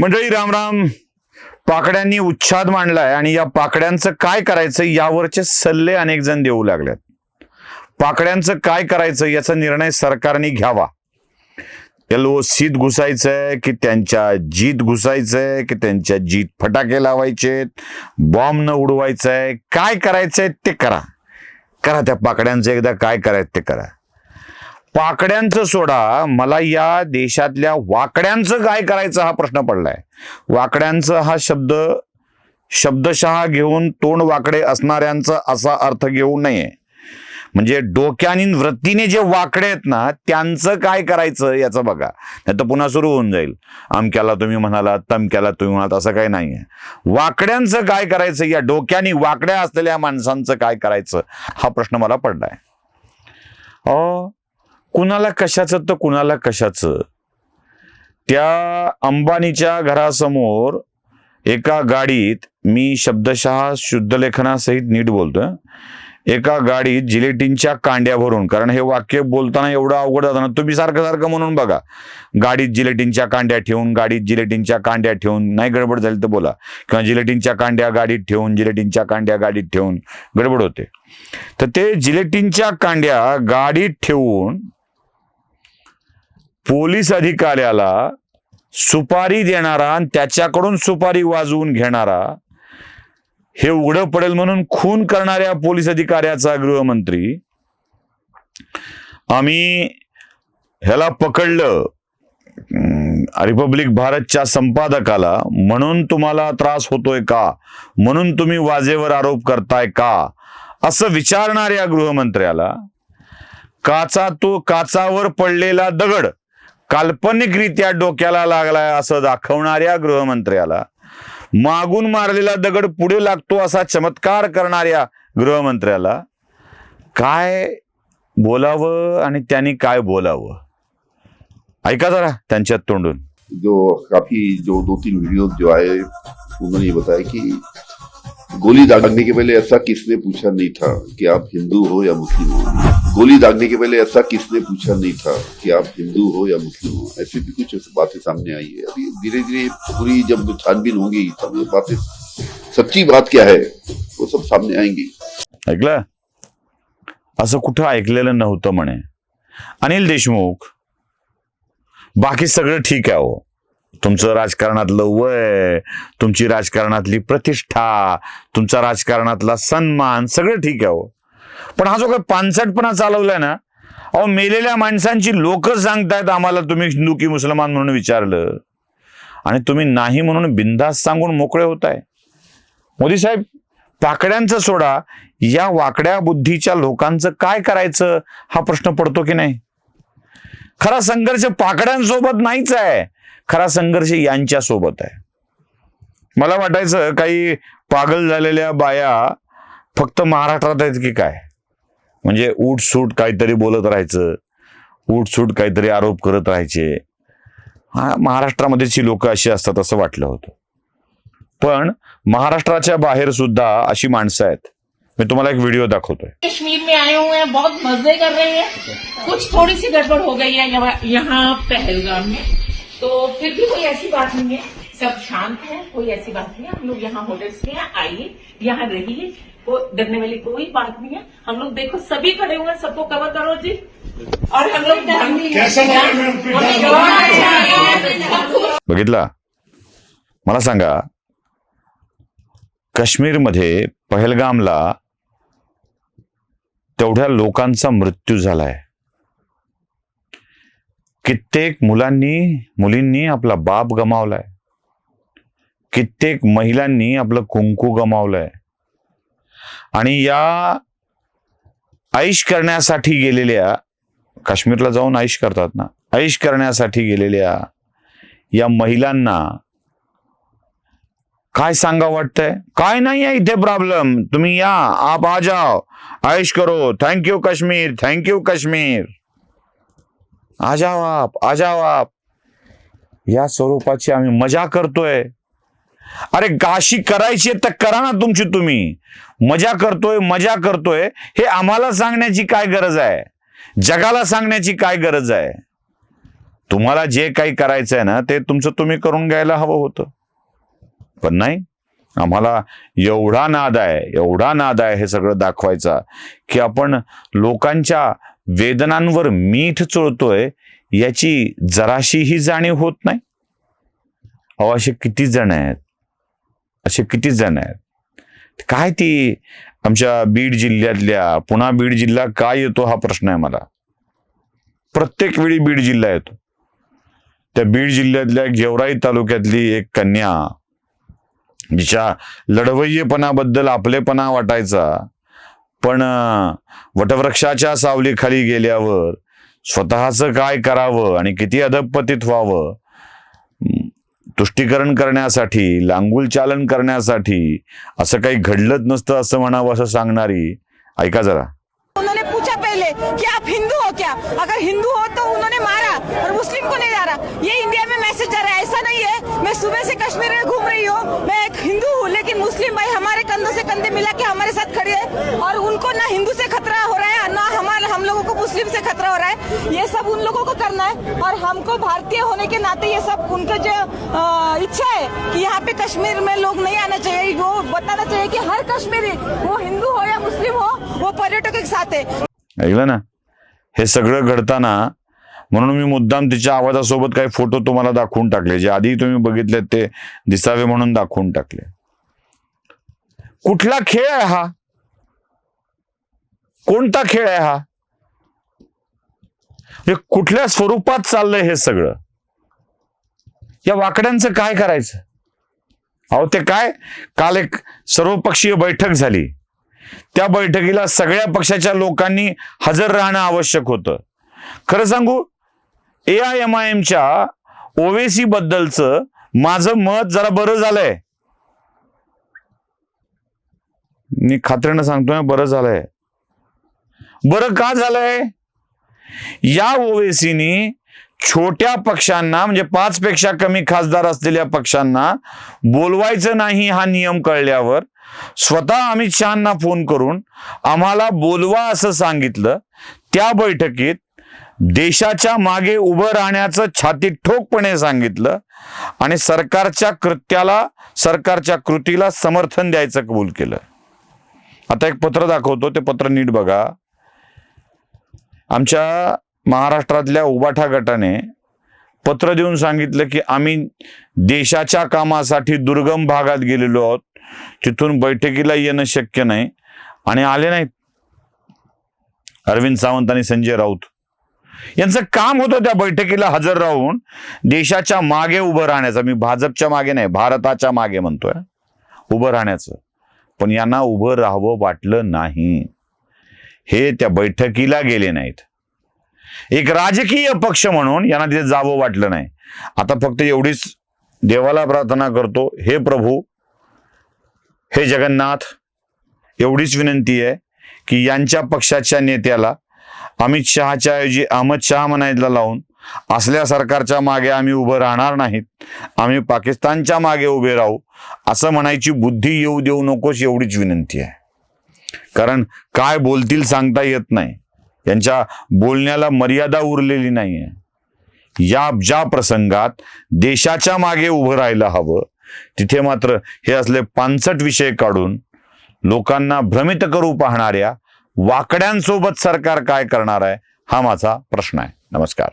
मंडळी रामराम पाकड्यांनी उच्छाद मांडलाय आणि या पाकड्यांचं काय करायचं यावरचे सल्ले अनेक जण देऊ लागलेत. पाकड्यांचं काय करायचं याचा निर्णय सरकारने घ्यावा. एल ओ सीत घुसायचंय की त्यांच्या जीत घुसायचंय की त्यांच्या जीत फटाके लावायचेत बॉम्ब न उडवायचंय काय करायचंय ते करा. करा त्या पाकड्यांचं एकदा काय करायचं ते करा. पाकड्यांचं सोडा. मला या देशातल्या वाकड्यांचं काय करायचं हा प्रश्न पडलाय. वाकड्यांचं हा शब्द शब्दशः घेऊन तोंड वाकडे असणाऱ्यांचा असा अर्थ घेऊ नये. म्हणजे डोक्याने वृत्तीने जे वाकडे आहेत ना त्यांचं काय करायचं याचं बघा. नाही तर पुन्हा सुरू होऊन जाईल. अमक्याला तुम्ही म्हणाला तमक्याला तुम्ही म्हणालात असं काही नाहीये. वाकड्यांचं काय करायचं? या डोक्याने वाकड्या असलेल्या माणसांचं काय करायचं? हा प्रश्न मला पडलाय. कुणाला कशाचं तर कुणाला कशाचं. त्या अंबानीच्या घरासमोर एका गाडीत मी शब्दशः शुद्धलेखनासहित नीट बोलतोय. एका गाडीत जिलेटिनच्या कांड्या भरून कारण हे वाक्य बोलताना एवढं अवघड जातं ना तुम्ही सारखं सारखं म्हणून बघा. गाडीत जिलेटिनच्या कांड्या ठेवून गाडीत जिलेटिनच्या कांड्या ठेवून नाही गडबड झाली तर बोला. किंवा जिलेटिनच्या कांड्या गाडीत ठेवून जिलेटिनच्या कांड्या गाडीत ठेवून गडबड होते. तर ते जिलेटिनच्या कांड्या गाडीत ठेवून पोलीस अधिकाऱ्याला सुपारी देणारा आणि त्याच्याकडून सुपारी वाजवून घेणारा हे उघडं पडेल म्हणून खून करणाऱ्या पोलीस अधिकाऱ्याचा गृहमंत्री. आम्ही ह्याला पकडलं. रिपब्लिक भारतच्या संपादकाला म्हणून तुम्हाला त्रास होतोय का? म्हणून तुम्ही वाजेवर आरोप करताय का? असं विचारणाऱ्या गृहमंत्र्याला काचा तो काचावर पडलेला दगड काल्पनिकरित्या डोक्याला लागलाय असं दाखवणाऱ्या गृहमंत्र्याला. मागून मारलेला दगड पुढे लागतो असा चमत्कार करणाऱ्या गृहमंत्र्याला. काय बोलावं आणि त्यांनी काय बोलावं? ऐका जरा त्यांच्यात तोंडून. जो काफी जो दो तीन वीडियो जो आए उन्होंने बताया कि गोली दागने के पहले ऐसा किसने पूछा नहीं था कि आप हिंदू हो या मुस्लिम हो? गोली दागने के पहले ऐसा किसने पूछा नहीं था कि आप हिंदू हो या मुस्लिम हो? ऐसी भी कुछ बातें सामने आई है। अभी धीरे धीरे पूरी जब छानबीन होगी तब ये बातें सच्ची बात क्या है वो सब सामने आएंगी। ऐकलं असं कुठं ऐकलेलं नव्हतं म्हणे. अनिल देशमुख बाकी सगळं ठीक आहे हो. तुमचं राजकारणातलं वय तुमची राजकारणातली प्रतिष्ठा तुमचा राजकारणातला सन्मान सगळं ठीक आहे हो. पण हा जो काही पानसटपणा चालवलाय ना अहो मेलेल्या माणसांची लोक सांगतायत आम्हाला तुम्ही हिंदू की मुसलमान म्हणून विचारलं. आणि तुम्ही नाही म्हणून बिंदास सांगून मोकळे होताय. मोदी साहेब पाकड्यांचं सोडा या वाकड्या बुद्धीच्या लोकांचं काय करायचं हा प्रश्न पडतो की नाही? खरा संघर्ष पाकड्यांसोबत नाहीच आहे खरा संघर्ष यांच्या सोबत आहे. मला वाटायचं काही पागल झालेल्या बाया फक्त महाराष्ट्रात आहेत की काय? म्हणजे उठसूट काहीतरी बोलत राहायचं. उठसूट काहीतरी आरोप करत राहायचे. हा महाराष्ट्रामध्येच लोक अशी असतात असं वाटलं होतं. पण महाराष्ट्राच्या बाहेर सुद्धा अशी माणसं आहेत. मी तुम्हाला एक व्हिडिओ दाखवतोय. कश्मीर में आए हुए हैं बहुत मजे कर रहे हैं. कुछ थोड़ी सी गड़बड़ हो गई है यहाँ- पहलगाम में. तो फिर भी कोई ऐसी बात नहीं है. सब शांत है कोई ऐसी बात नहीं है. हम लोग यहाँ होटल्स में आइए यहाँ रहिए. को डरने वाली कोई बात नहीं है। हम लोग देखो सभी खड़े हुए हैं सबको कवर करो जी। और हम लोग बघितला? मला सांगा काश्मीरमध्ये पहलगामला तेवढ्या लोकांचा मृत्यू झालाय. कित्येक मुलांनी मुलींनी आपला बाप गमावलाय. कित्येक महिलांनी आपलं कुंकू गमावलंय. आणि या ऐश करण्यासाठी गेलेल्या काश्मीरला जाऊन ऐश करतात ना ऐश करण्यासाठी गेलेल्या या महिलांना काय सांगा वाटतंय? काय नाही आहे इथे प्रॉब्लेम तुम्ही या आप आ जाओ. ऐश करो. Thank you Kashmir. Thank you Kashmir. आ जाओ आप आ जाओ आप. या स्वरूपाची आम्ही मजा करतोय. अरे गाशी करायची आहे तर करा ना तुमची तुम्ही. मजा करतोय मजा करतोय. हे आम्हाला सांगण्याची काय गरज आहे? जगाला सांगण्याची काय गरज आहे? तुम्हाला जे काही करायचं आहे ना ते तुमचं तुम्ही करून घ्यायला हवं होतं. पण नाही आम्हाला एवढा नाद आहे एवढा नाद आहे हे सगळं दाखवायचा की आपण लोकांच्या वेदनांवर मीठ चोळतोय याची जराशीही जाणीव होत नाही. अहो असे किती जण आहेत? असे किती जण आहेत. काय ती आमच्या बीड जिल्ह्यातल्या पुन्हा बीड जिल्हा काय येतो हा प्रश्न आहे मला. प्रत्येक वेळी बीड जिल्हा येतो. त्या बीड जिल्ह्यातल्या गेवराई तालुक्यातली एक कन्या जिच्या लढवय्येपणाबद्दल आपलेपणा वाटायचा पण वटवृक्षाच्या सावलीखाली गेल्यावर स्वतःचं काय करावं आणि किती अधपतीत व्हावं तुष्टीकरण करण्यासाठी लांगुल चालन करण्यासाठी असं काही घडलंच नसतं असं म्हणावं असं सांगणारी ऐका जरा. उन्होंने पूछा पहले कि आप हिंदू हो क्या? अगर हिंदू हो तो उन्होंने मारा और मुस्लिम को नहीं मारा ये इंडिया में मैसेज जा रहा है ऐसा नहीं है। मैं सुबह से कश्मीर में घूम रही हूँ मैं एक हिंदू हूँ लेकिन मुस्लिम भाई हमारे कंधों से कंधे मिला के हमारे साथ खड़े हैं और उनको ना हिंदू से खतरा हो ना हमारे हम लोगों को मुस्लिम से खतरा हो रहा है। ये सब उन लोगों को करना है और हमको भारतीय होने के नाते ये सब उनका जो इच्छा है कि यहाँ पे कश्मीर में लोग नहीं आना चाहिए वो बताना चाहिए कि हर कश्मीरी वो हिंदू हो या मुस्लिम हो वो पर्यटक एक साथ है। ऐकलं ना? हे सगळं घडताना म्हणून मी मुद्दाम तिच्या आवाजासोबत काही फोटो तुम्हाला दाखवून टाकले. जे आधी तुम्ही बघितले ते दिसावे म्हणून दाखवून टाकले. कुठला खेळ आहे हा? कोणता खेळ आहे हा? हे कुठल्या स्वरूपात चाललंय हे सगळं? या वाकड्यांचं काय करायचं? अहो ते काय? काल एक सर्वपक्षीय बैठक झाली. त्या बैठकीला सगळ्या पक्षाच्या लोकांनी हजर राहणं आवश्यक होतं. खरं सांगू ए आय एम आय एमच्या ओवेसी बद्दलचं माझं मत जरा बरं झालंय. मी खात्रीनं सांगतोय बरं झालंय. बरं का झालंय? या ओवेसीनी छोट्या पक्षांना म्हणजे पाच पेक्षा कमी खासदार असलेल्या पक्षांना बोलवायचं नाही हा नियम कळल्यावर स्वतः अमित शहाना फोन करून आम्हाला बोलवा असं सांगितलं. त्या बैठकीत देशाच्या मागे उभं राहण्याचं छाती ठोकपणे सांगितलं आणि सरकारच्या कृत्याला सरकारच्या कृतीला समर्थन द्यायचं कबूल केलं. आता एक पत्र दाखवतो ते पत्र नीट बघा. आमच्या महाराष्ट्रातल्या उबाठा गटाने पत्र देऊन सांगितलं की आम्ही देशाच्या कामासाठी दुर्गम भागात गेलेलो आहोत. तिथून बैठकीला येणं शक्य नाही. आणि आले नाहीत. अरविंद सावंत आणि संजय राऊत. यांचं काम होतं त्या बैठकीला हजर राहून देशाच्या मागे उभं राहण्याचं. मी भाजपच्या मागे नाही भारताच्या मागे म्हणतोय. उभं राहण्याचं. पण यांना उभं राहावं वाटलं नाही. हे त्या बैठकीला गेले नाहीत. एक राजकीय पक्ष म्हणून यांना तिथे जावं वाटलं नाही. आता फक्त एवढीच देवाला प्रार्थना करतो हे प्रभू हे जगन्नाथ एवढीच विनंती आहे की यांच्या पक्षाच्या नेत्याला अमित शहाच्या ऐवजी अहमद शहा म्हणायला लावून असल्या सरकारच्या मागे आम्ही उभं राहणार नाहीत आम्ही पाकिस्तानच्या मागे उभे राहू असं म्हणायची बुद्धी येऊ देऊ नकोस एवढीच विनंती आहे. कारण काय बोलतील सांगता येत नाही. यांच्या बोलण्याला मर्यादा उरलेली नाहीये. या ज्या प्रसंगात देशाच्या मागे उभं राहायला हवं तिथे मात्र हे असले पानसट विषय काढून लोकांना भ्रमित करू पाहणाऱ्या वाकड्यांसोबत सरकार काय करणार आहे हा माझा प्रश्न आहे. नमस्कार.